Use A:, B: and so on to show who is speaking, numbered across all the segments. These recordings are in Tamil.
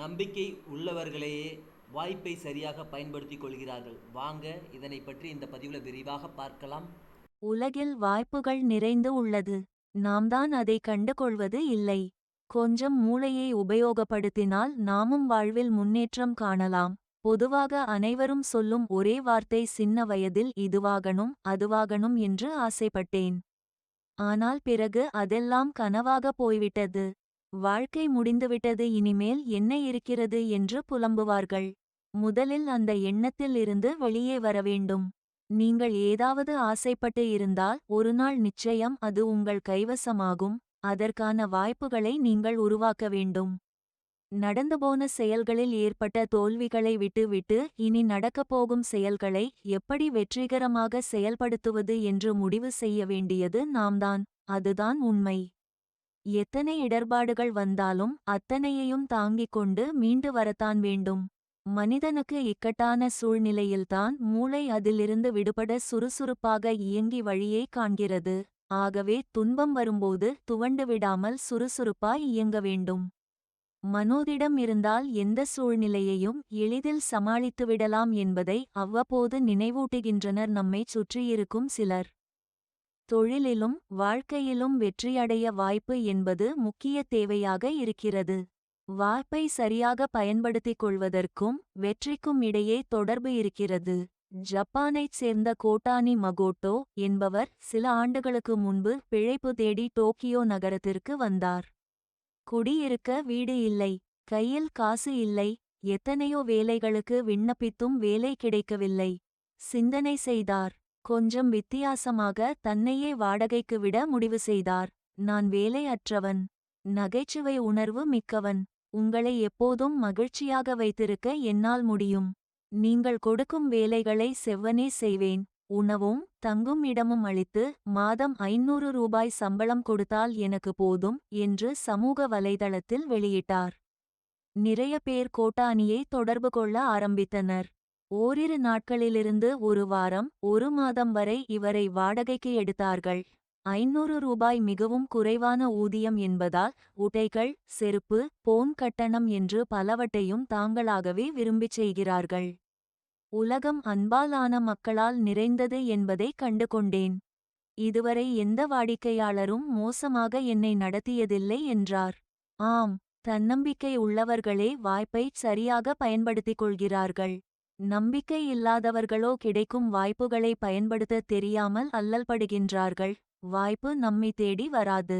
A: நம்பிக்கை உள்ளவர்களையே வாய்ப்பை சரியாக பயன்படுத்தி கொள்கிறார்கள். வாங்க இதனை பற்றி இந்த பதிவில் விரிவாக பார்க்கலாம்.
B: உலகில் வாய்ப்புகள் நிறைந்து உள்ளது. நாம்தான் அதை கண்டுகொள்வது இல்லை. கொஞ்சம் மூளையை உபயோகப்படுத்தினால் நாமும் வாழ்வில் முன்னேற்றம் காணலாம். பொதுவாக அனைவரும் சொல்லும் ஒரே வார்த்தை சின்ன வயதில் இதுவாகணும் அதுவாகணும் என்று ஆசைப்பட்டேன். ஆனால் பிறகு அதெல்லாம் கனவாக போய்விட்டது. வாழ்க்கை முடிந்துவிட்டது இனிமேல் என்ன இருக்கிறது என்று புலம்புவார்கள். முதலில் அந்த எண்ணத்தில் இருந்து வெளியே வர வேண்டும். நீங்கள் ஏதாவது ஆசைப்பட்டு இருந்தால் ஒருநாள் நிச்சயம் அது உங்கள் கைவசமாகும். அதற்கான வாய்ப்புகளை நீங்கள் உருவாக்க வேண்டும். நடந்துபோன செயல்களில் ஏற்பட்ட தோல்விகளை விட்டுவிட்டு இனி நடக்கப் போகும் செயல்களை எப்படி வெற்றிகரமாக செயல்படுத்துவது என்று முடிவு செய்ய வேண்டியது நாம்தான். அதுதான் உண்மை. எத்தனை இடர்பாடுகள் வந்தாலும் அத்தனையையும் தாங்கிக் கொண்டு மீண்டு வரத்தான் வேண்டும். மனிதனுக்கு இக்கட்டான சூழ்நிலையில்தான் மூளை அதிலிருந்து விடுபட சுறுசுறுப்பாக இயங்கி வழியே காண்கிறது. ஆகவே துன்பம் வரும்போது துவண்டு விடாமல் சுறுசுறுப்பாய் இயங்க வேண்டும். மனோதிடம் இருந்தால் எந்த சூழ்நிலையையும் எளிதில் சமாளித்துவிடலாம் என்பதை அவ்வப்போது நினைவூட்டுகின்றனர் நம்மைச் சுற்றியிருக்கும் சிலர். தொழிலிலும் வாழ்க்கையிலும் வெற்றியடைய வாய்ப்பு என்பது முக்கிய தேவையாக இருக்கிறது. வாய்ப்பை சரியாக பயன்படுத்திக் கொள்வதற்கும் வெற்றிக்கும் இடையே தொடர்பு இருக்கிறது. ஜப்பானைச் சேர்ந்த கோட்டானி மகோட்டோ என்பவர் சில ஆண்டுகளுக்கு முன்பு பிழைப்பு தேடி டோக்கியோ நகரத்திற்கு வந்தார். குடியிருக்க வீடு இல்லை கையில் காசு இல்லை எத்தனையோ வேலைகளுக்கு விண்ணப்பித்தும் வேலை கிடைக்கவில்லை. சிந்தனை செய்தார். கொஞ்சம் வித்தியாசமாக தன்னையே வாடகைக்கு விட முடிவு செய்தார். நான் வேலையற்றவன். நகைச்சுவை உணர்வு மிக்கவன். உங்களை எப்போதும் மகிழ்ச்சியாக வைத்திருக்க என்னால் முடியும். நீங்கள் கொடுக்கும் வேலைகளை செவ்வனே செய்வேன். உணவும் தங்கும் இடமும் அளித்து மாதம் ஐநூறு ரூபாய் சம்பளம் கொடுத்தால் எனக்கு போதும் என்று சமூக வலைதளத்தில் வெளியிட்டார். நிறைய பேர் கோட்டானியை தொடர்பு கொள்ள ஆரம்பித்தனர். ஓரிரு நாட்களிலிருந்து ஒரு வாரம் ஒரு மாதம் வரை இவரை வாடகைக்கு எடுத்தார்கள். ஐநூறு ரூபாய் மிகவும் குறைவான ஊதியம் என்பதால் உடைகள் செருப்பு போன் கட்டணம் என்று பலவற்றையும் தாங்களாகவே விரும்பிச் செய்கிறார்கள். உலகம் அன்பாலான மக்களால் நிறைந்தது என்பதை கண்டு கொண்டேன் இதுவரை எந்த வாடிக்கையாளரும் மோசமாக என்னை நடத்தியதில்லை என்றார். ஆம் தன்னம்பிக்கை உள்ளவர்களே வாய்ப்பை சரியாக பயன்படுத்திக் கொள்கிறார்கள். நம்பிக்கை இல்லாதவர்களோ கிடைக்கும் வாய்ப்புகளை பயன்படுத்த தெரியாமல் அல்லல்படுகின்றார்கள். வாய்ப்பு நம்மை தேடி வராது.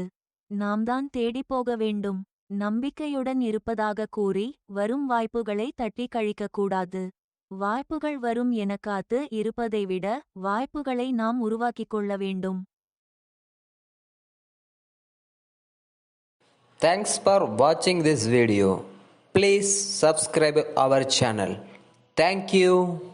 B: நாம்தான் தேடிப் போக வேண்டும். நம்பிக்கையுடன் இருப்பதாக கூறி வரும் வாய்ப்புகளை தட்டி கழிக்கக்கூடாது வாய்ப்புகள் வரும் என காத்து இருப்பதை விட வாய்ப்புகளை நாம் உருவாக்கிக் கொள்ள வேண்டும்.
C: தேங்க்ஸ் ஃபார் வாட்சிங் this video please subscribe our channel Thank you.